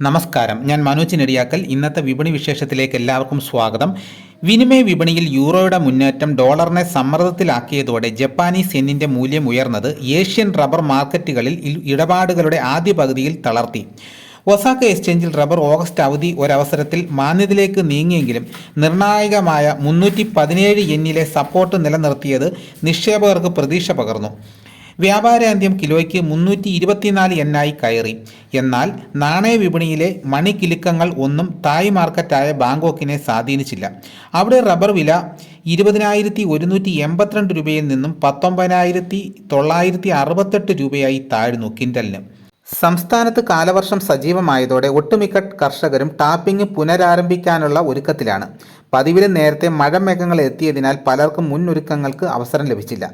നമസ്കാരം. ഞാൻ മനോജ് നെടിയാക്കൽ ഇന്നത്തെ വിപണി വിശേഷത്തിലേക്ക് എല്ലാവർക്കും സ്വാഗതം. വിനിമയ വിപണിയിൽ യൂറോയുടെ മുന്നേറ്റം ഡോളറിനെ സമ്മർദ്ദത്തിലാക്കിയതോടെ ജപ്പാനീസ് എന്നിന്റെ മൂല്യം ഉയർന്നത് ഏഷ്യൻ റബ്ബർ മാർക്കറ്റുകളിൽ ഇടപാടുകളുടെ ആദ്യ പകുതിയിൽ തളർത്തി. ഒസാക്ക എക്സ്ചേഞ്ചിൽ റബ്ബർ ഓഗസ്റ്റ് അവധി ഒരവസരത്തിൽ മാന്യതയിലേക്ക് നീങ്ങിയെങ്കിലും നിർണായകമായ മുന്നൂറ്റി പതിനേഴ് എന്നിലെ സപ്പോർട്ട് നിലനിർത്തിയത് നിക്ഷേപകർക്ക് പ്രതീക്ഷ പകർന്നു. വ്യാപാരാന്ത്യം കിലോയ്ക്ക് മുന്നൂറ്റി ഇരുപത്തിനാല് എന്നായി കയറി. എന്നാൽ നാണയ വിപണിയിലെ മണിക്കിലുക്കങ്ങൾ ഒന്നും തായ് മാർക്കറ്റായ ബാങ്കോക്കിനെ സ്വാധീനിച്ചില്ല. അവിടെ റബ്ബർ വില ഇരുപതിനായിരത്തി ഒരുന്നൂറ്റി എൺപത്തിരണ്ട് രൂപയിൽ നിന്നും പത്തൊമ്പതിനായിരത്തി തൊള്ളായിരത്തി അറുപത്തെട്ട് രൂപയായി താഴ്ന്നു കിൻഡലിന്. സംസ്ഥാനത്ത് കാലവർഷം സജീവമായതോടെ ഒട്ടുമിക്ക കർഷകരും ടാപ്പിംഗ് പുനരാരംഭിക്കാനുള്ള ഒരുക്കത്തിലാണ്. പതിവിലും നേരത്തെ മഴമേഘങ്ങൾ എത്തിയതിനാൽ പലർക്കും മുന്നൊരുക്കങ്ങൾക്ക് അവസരം ലഭിച്ചില്ല.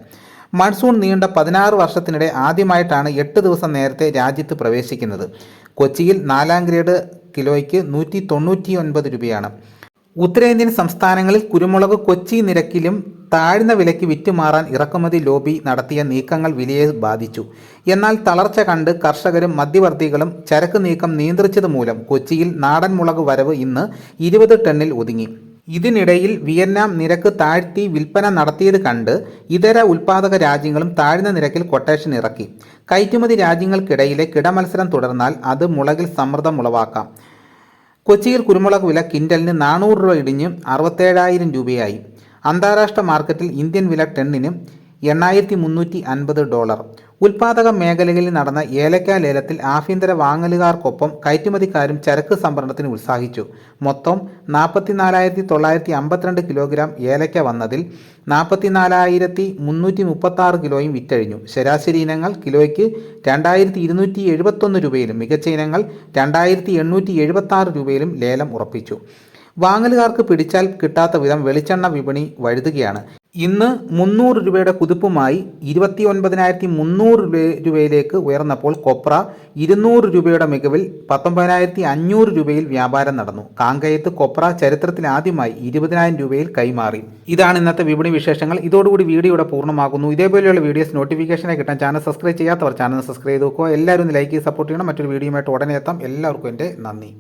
മൺസൂൺ നീണ്ട പതിനാറ് വർഷത്തിനിടെ ആദ്യമായിട്ടാണ് എട്ട് ദിവസം നേരത്തെ രാജ്യത്ത് പ്രവേശിക്കുന്നത്. കൊച്ചിയിൽ നാലാം ഗ്രേഡ് കിലോയ്ക്ക് നൂറ്റി തൊണ്ണൂറ്റി ഒൻപത് രൂപയാണ്. ഉത്തരേന്ത്യൻ സംസ്ഥാനങ്ങളിൽ കുരുമുളക് കൊച്ചി നിരക്കിലും താഴ്ന്ന വിലയ്ക്ക് വിറ്റുമാറാൻ ഇറക്കുമതി ലോബി നടത്തിയ നീക്കങ്ങൾ വിലയെ ബാധിച്ചു. എന്നാൽ തളർച്ച കണ്ട് കർഷകരും മധ്യവർത്തികളും ചരക്ക് നീക്കം നിയന്ത്രിച്ചത് മൂലം കൊച്ചിയിൽ നാടൻ മുളക് വരവ് ഇന്ന് ഇരുപത് ടണ്ണിൽ ഒതുങ്ങി. ഇതിനിടയിൽ വിയറ്റ്നാം നിരക്ക് താഴ്ത്തി വിൽപ്പന നടത്തിയത് കണ്ട് ഇതര ഉൽപ്പാദക രാജ്യങ്ങളും താഴ്ന്ന നിരക്കിൽ കൊട്ടേഷൻ ഇറക്കി. കയറ്റുമതി രാജ്യങ്ങൾക്കിടയിലെ കിടമത്സരം തുടർന്നാൽ അത് മുളകിൽ സമ്മർദ്ദം ഉളവാക്കാം. കൊച്ചിയിൽ കുരുമുളക് വില കിൻഡലിന് നാനൂറ് രൂപ ഇടിഞ്ഞ് അറുപത്തേഴായിരം രൂപയായി. അന്താരാഷ്ട്ര മാർക്കറ്റിൽ ഇന്ത്യൻ വില ടെണ്ണിന് എണ്ണായിരത്തി മുന്നൂറ്റി അൻപത് ഡോളർ. ഉൽപാദക മേഖലകളിൽ നടന്ന ഏലക്ക ലേലത്തിൽ ആഭ്യന്തര വാങ്ങലുകാർക്കൊപ്പം കയറ്റുമതിക്കാരും ചരക്ക് സംഭരണത്തിന് ഉത്സാഹിച്ചു. മൊത്തം നാൽപ്പത്തിനാലായിരത്തി തൊള്ളായിരത്തി അമ്പത്തിരണ്ട് കിലോഗ്രാം ഏലക്ക വന്നതിൽ നാൽപ്പത്തിനാലായിരത്തി മുന്നൂറ്റി മുപ്പത്തി ആറ് കിലോയും വിറ്റഴിഞ്ഞു. ശരാശരി ഇനങ്ങൾ കിലോയ്ക്ക് രണ്ടായിരത്തി ഇരുന്നൂറ്റി എഴുപത്തൊന്ന് രൂപയിലും മികച്ച ഇനങ്ങൾ രണ്ടായിരത്തി എണ്ണൂറ്റി എഴുപത്തി ആറ് രൂപയിലും ലേലം ഉറപ്പിച്ചു. വാങ്ങലുകാർക്ക് പിടിച്ചാൽ കിട്ടാത്ത വിധം വെളിച്ചെണ്ണ വിപണി വഴുതുകയാണ്. ഇന്ന് മുന്നൂറ് രൂപയുടെ കുതിപ്പുമായി ഇരുപത്തി ഒൻപതിനായിരത്തി മുന്നൂറ് രൂപയിലേക്ക് ഉയർന്നപ്പോൾ കൊപ്ര ഇരുന്നൂറ് രൂപയുടെ മികവിൽ പത്തൊമ്പതിനായിരത്തി അഞ്ഞൂറ് രൂപയിൽ വ്യാപാരം നടന്നു. കാങ്കയത്ത് കൊപ്ര ചരിത്രത്തിൽ ആദ്യമായി ഇരുപതിനായിരം രൂപയിൽ കൈമാറി. ഇതാണ് ഇന്നത്തെ വിപണി വിശേഷങ്ങൾ. ഇതോടുകൂടി വീഡിയോയുടെ പൂർണമാകുന്നു. ഇതേപോലെയുള്ള വീഡിയോസ് നോട്ടിഫിക്കേഷനെ കിട്ടാൻ ചാനൽ സബ്സ്ക്രൈബ് ചെയ്യാത്തവർ ചാനൽ സബ്സ്ക്രൈബ് ചെയ്ത് നോക്കുക എല്ലാവരും ഒന്ന് ലൈക്ക് ചെയ്ത് സപ്പോർട്ട് ചെയ്യണം. മറ്റൊരു വീഡിയോയുമായിട്ട് ഉടനെ എത്താം. എല്ലാവർക്കും എന്റെ നന്ദി.